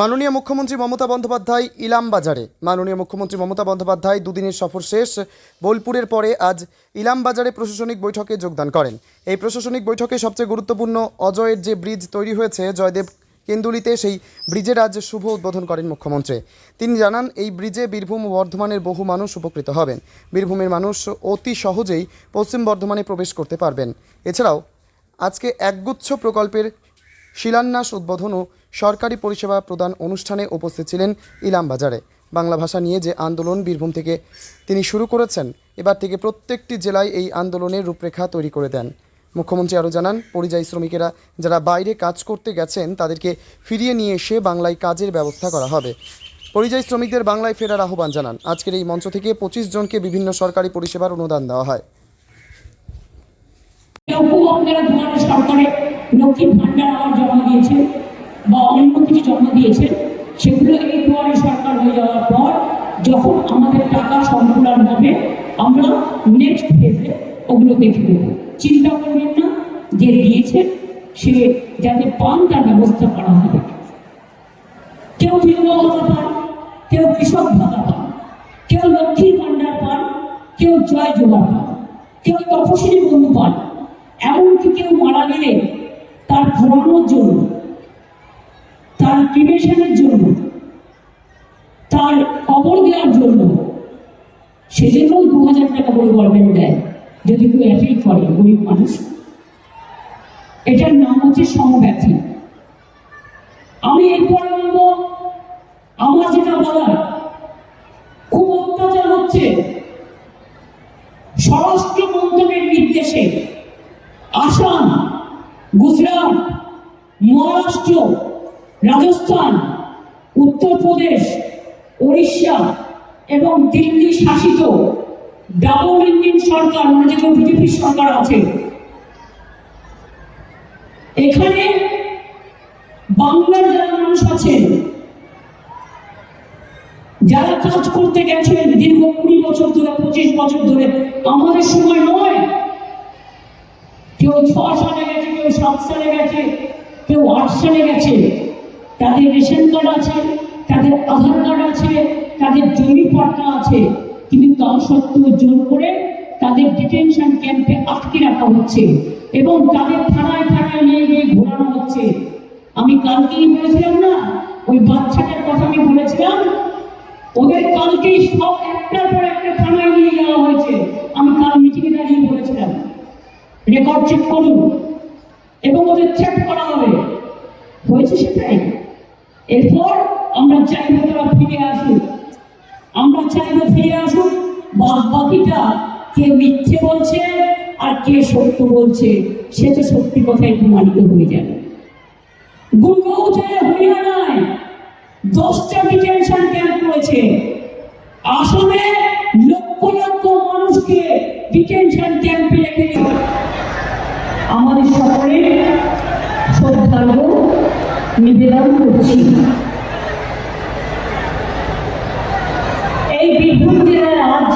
মাননীয় মুখ্যমন্ত্রী মমতা বন্দ্যোপাধ্যায় ইলামবাজারে মাননীয় মুখ্যমন্ত্রী মমতা বন্দ্যোপাধ্যায় দুদিনের সফর শেষ। বোলপুরের পরে আজ ইলামবাজারে প্রশাসনিক বৈঠকে যোগদান করেন। এই প্রশাসনিক বৈঠকে সবচেয়ে গুরুত্বপূর্ণ অজয়ের যে ব্রিজ তৈরি হয়েছে, জয়দেব কেন্দুলিতে, সেই ব্রিজের আজ শুভ উদ্বোধন করেন মুখ্যমন্ত্রী। তিনি জানান, এই ব্রিজে বীরভূম ও বর্ধমানের বহু মানুষ উপকৃত হবেন। বীরভূমের মানুষ অতি সহজেই পশ্চিম বর্ধমানে প্রবেশ করতে পারবেন। এছাড়াও, আজকে একগুচ্ছ প্রকল্পের শিলান্যাস উদ্বোধন ও সরকারি পরিষেবা প্রদান অনুষ্ঠানে উপস্থিত ছিলেন ইলামবাজারে বাংলা ভাষা নিয়ে যে আন্দোলন বীরভূম থেকে তিনি শুরু করেছেন, এবার থেকে প্রত্যেকটি জেলায় এই আন্দোলনের রূপরেখা তৈরি করে দেন। মুখ্যমন্ত্রী আরও জানান, পরিযায়ী শ্রমিকেরা যারা বাইরে কাজ করতে গেছেন, তাদেরকে ফিরিয়ে নিয়ে এসে বাংলায় কাজের ব্যবস্থা করা হবে। পরিযায়ী শ্রমিকদের বাংলায় ফেরার আহ্বান জানান। আজকের এই মঞ্চ থেকে পঁচিশ জনকে বিভিন্ন সরকারি পরিষেবার অনুদান দেওয়া হয়। সরকারে লক্ষ্মী ভান্ডার আমার জমা দিয়েছে। বা অন্য কিছু জমা দিয়েছে সেগুলো এই দুয়ারে সরকার হয়ে যাওয়ার পর যখন আমাদের টাকা সম্পূর্ণ হবে, আমরা নেক্সট ফেজে ওগুলো দেখে দেব চিন্তা করবেন না, যে দিয়েছে সে যাতে পান তার ব্যবস্থা করা হবে। কেউ বিধবা পান, কেউ কৃষক ভাতা পান, কেউ লক্ষ্মীর ভান্ডার পান, কেউ জয় জোহার পান, কেউ তপশিলি বন্ধু পান, এমনকি কেউ মারা গেলে তার ঘোরানোর জন্য তার ক্রিমেশনের জন্য, তার কবর দেওয়ার জন্য সেজন্যও দু হাজার টাকা করে গভর্নমেন্ট দেয়, যদি কেউ অ্যাপিল করে, গরিব মানুষ। এটার নাম হচ্ছে সমব্যথী আমি এরপরে বলব, আমার যেটা বলার, খুব অত্যাচার হচ্ছে স্বরাষ্ট্র মন্ত্রকের নির্দেশে আসাম, গুজরাট, মহারাষ্ট্র রাজস্থান উত্তরপ্রদেশ উড়িষ্যা এবং দিল্লি শাসিত ডাবল ইঞ্জিন সরকার মানে যেগুলো বিজেপি সরকার আছে। এখানে বাংলার যারা মানুষ আছেন যারা কাজ করতে গেছেন দীর্ঘ কুড়ি বছর ধরে, পঁচিশ বছর ধরে, আমাদের সময় নয়। কেউ ছ সালে গেছে, কেউ সাত সালে গেছে, কেউ আট সালে গেছে। তাদের রেশন কার্ড আছে, তাদের আধার কার্ড আছে, তাদের জমি পট্টা আছে। কিন্তু তা সত্ত্বেও জোর করে তাদের ডিটেনশন ক্যাম্পে আটকে রাখা হচ্ছে এবং তাদের থানায় থানায় নিয়ে গিয়ে ঘোরানো হচ্ছে। আমি কালকেই বলেছিলাম না, ওই বাচ্চাটার কথা আমি বলেছিলাম, ওদের কালকেই সব একটার পর একটা থানায় নিয়ে যাওয়া হয়েছে। আমি কাল মিটিংয়ে দাঁড়িয়ে বলেছিলাম। রেকর্ড চেক করুন এবং ওদের চেক করা হবে। হয়েছে সেটাই? এরপর আমরা চাইব তারা ফিরে আসুক। আমরা চাইব ফিরে আসুক বাদ বাকিটা কে মিথ্যে বলছে আর কে সত্য বলছে, সে তো সত্যি কথাই প্রমাণিত হয়ে যাবে। গুরগাঁওতে হরিয়ানায় দশটা ডিটেনশন ক্যাম্প করেছে। আসামে লক্ষ লক্ষ মানুষকে ডিটেনশন ক্যাম্পে রেখে দিল আমাদের সকলে শ্রদ্ধার্ঘ নিবেদন করছি। এই বীরভূম জেলার আজ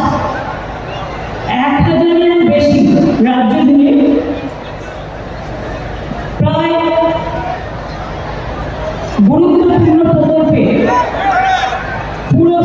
এক হাজারের বেশি রাজ্য জুড়ে প্রায় গুরুত্বপূর্ণ প্রকল্পে পুরো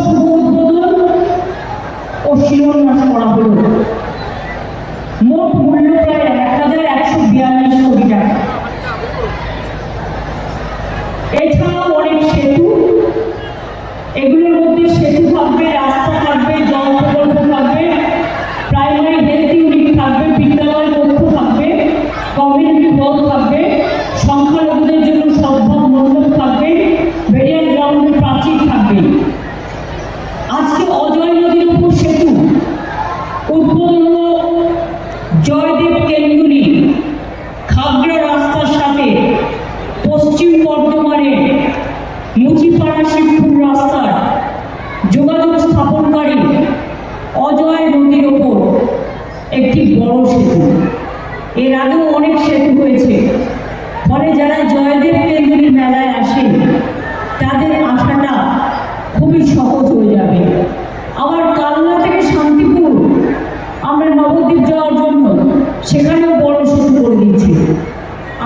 অজয় নদীর সেতু। উদ্বোধন জয়দেব কেন্দ্রী খাগড়া রাস্তার সাথে পশ্চিম বর্ধমানে মুচিপাড়া শিবপুর রাস্তার যোগাযোগ স্থাপনকারী অজয় নদীর ওপর একটি বড় সেতু। এর আগেও অনেক সেতু হয়েছে। ফলে যারা জয়দেব কেন্দ্রীর মেলায় আসে তাদের আসাটা খুবই সহজ হয়ে যাবে আবার কালনা থেকে শান্তিপুর আমরা নবদ্বীপ যাওয়ার জন্য সেখানেও বড় সেতু করে দিয়েছি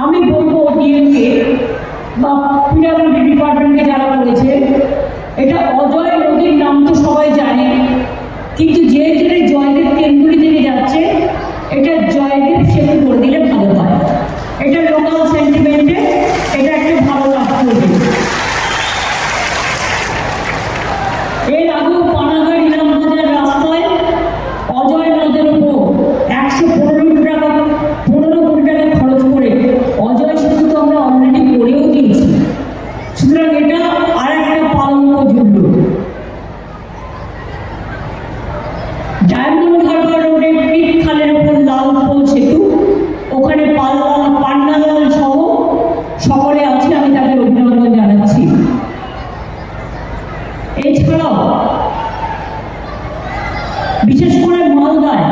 আমি বলব ডিএমকে বা পিডাব্লিউডি ডিপার্টমেন্ট ডিপার্টমেন্টে যারা করেছে এটা অজয় নদীর নাম তো সবাই জানে কিন্তু যে জেলে জয়দেব তেন্ডুলি থেকে যাচ্ছে এটা জয়দেব সেতু করে দিলে ভালো হয় এটা লোকাল সেন্টিমেন্টে এটা একটা ভালো কাজ করবে এর আগেও পানাগড় ইলামবাজার রাস্তায় অজয় নদের উপর একশো পনেরো টাকা পনেরো কোটি টাকা খরচ করে অজয় সেতু তো আমরা অলরেডি করেও দিয়েছি সুতরাং এটা আর একটা পালঙ্ক জুড়ল ডায়মন্ড হারবার রোডে ক্রিক খালের উপর লালপোল সেতু। ওখানে পাল্লা, পান্নালাল সহ সকলে আছে, আমি তাদের অভিনন্দন জানাচ্ছি। এছাড়াও, বিশেষ করে মালদায়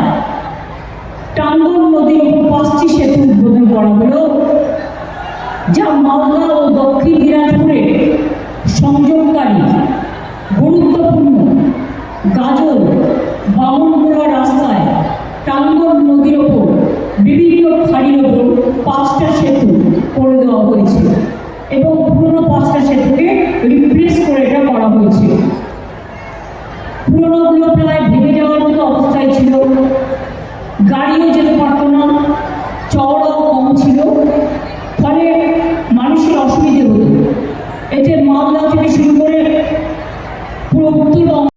টাঙ্গন নদীর উপর পাঁচটি সেতু উদ্বোধন করা যা মালদা ও দক্ষিণ দিনাজপুরে সংযোগকারী, গুরুত্বপূর্ণ, গাজল বামনগোলা রাস্তায় টাঙ্গন নদীর ওপর বিভিন্ন খাড়ির ওপর পাঁচটা সেতু করে দেওয়া হয়েছে এবং পুরনো পাঁচটা সেতুকে রিপ্লেস করে এটা করা হয়েছে পুরনোগুলো প্রায় ভেঙে যাওয়ার মতো অবস্থায় ছিল। গাড়িও যেতে পারতো না, চওড়াও কম ছিল। ফলে মানুষের অসুবিধে হতো। এতে মালদা থেকে শুরু করে